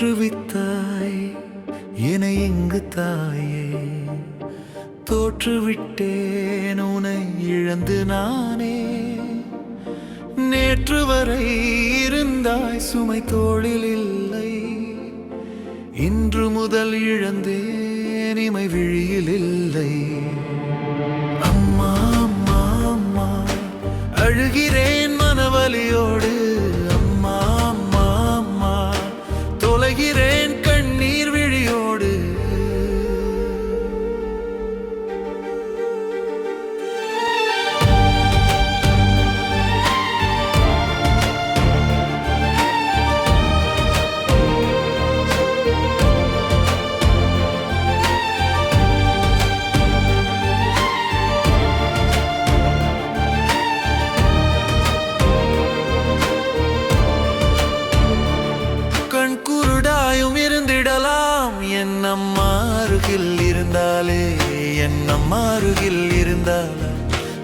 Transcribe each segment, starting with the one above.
தோற்றுவித்தாய். என எங்கு தாயே. தோற்றுவிட்டேன் உனை இழந்து நானே. நேற்று வரை இருந்தாய் சுமை தோளில் இல்லை. இன்று முதல் இழந்தேன் இமை விழியில் இல்லை. அம்மா அம்மா அம்மா அழுகிறேன் மனவலியோடு. அம்மா அருகில் இருந்தால்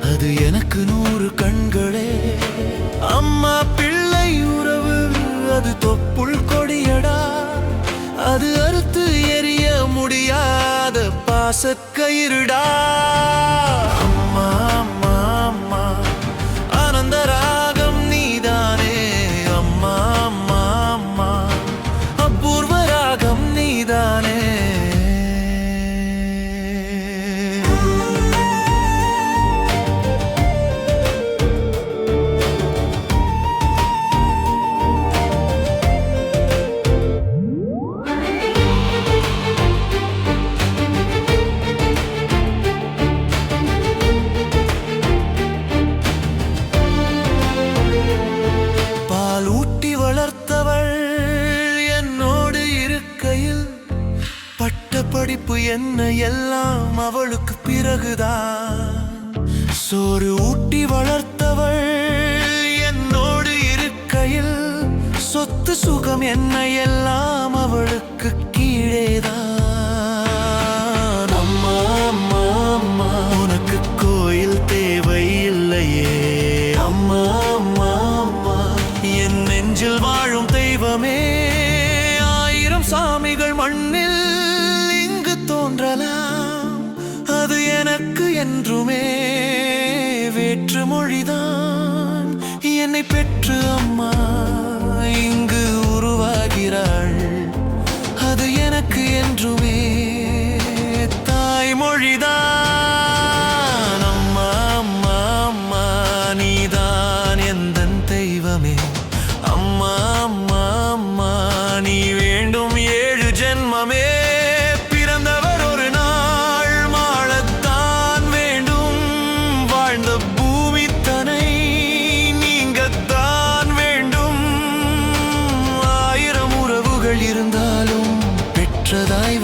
அது எனக்கு நூறு கண்களே. அம்மா பிள்ளை உறவு அது தொப்புள் கொடியடா. அது அறுத்து எரிய முடியாத பாசக்கயிறுடா. அம்மா. என்ன எல்லாம் அவளுக்கு பிறகுதான் சோறு ஊட்டி வளர்த்தவள் என்னோடு இருக்கையில் சொத்து சுகம் என்ன எல்லாம் அவளுக்கு கீழேதான் அம்மா அம்மா அம்மா உனக்கு கோயில் தேவை இல்லையே அம்மா அம்மா அம்மா என் நெஞ்சில் வாழும் தெய்வமே. ஆயிரம் சாமிகள் மண்ணில் இங்கு தோன்றலாம். அது எனக்கு என்றுமே வேற்று மொழிதான். என்னை பெற்று அம்மா இங்கு உருவாகிறாள். அது எனக்கு என்றுமே தாய்மொழிதான். அம்மா அம்மா அம்மா நீதான் எந்த தெய்வமே. அம்மா அம்மா அம்மா நீ வாழ்ந்த பூமி தனை நீங்கத்தான் வேண்டும். ஆயிரம் உறவுகள் இருந்தாலும் பெற்றதாய்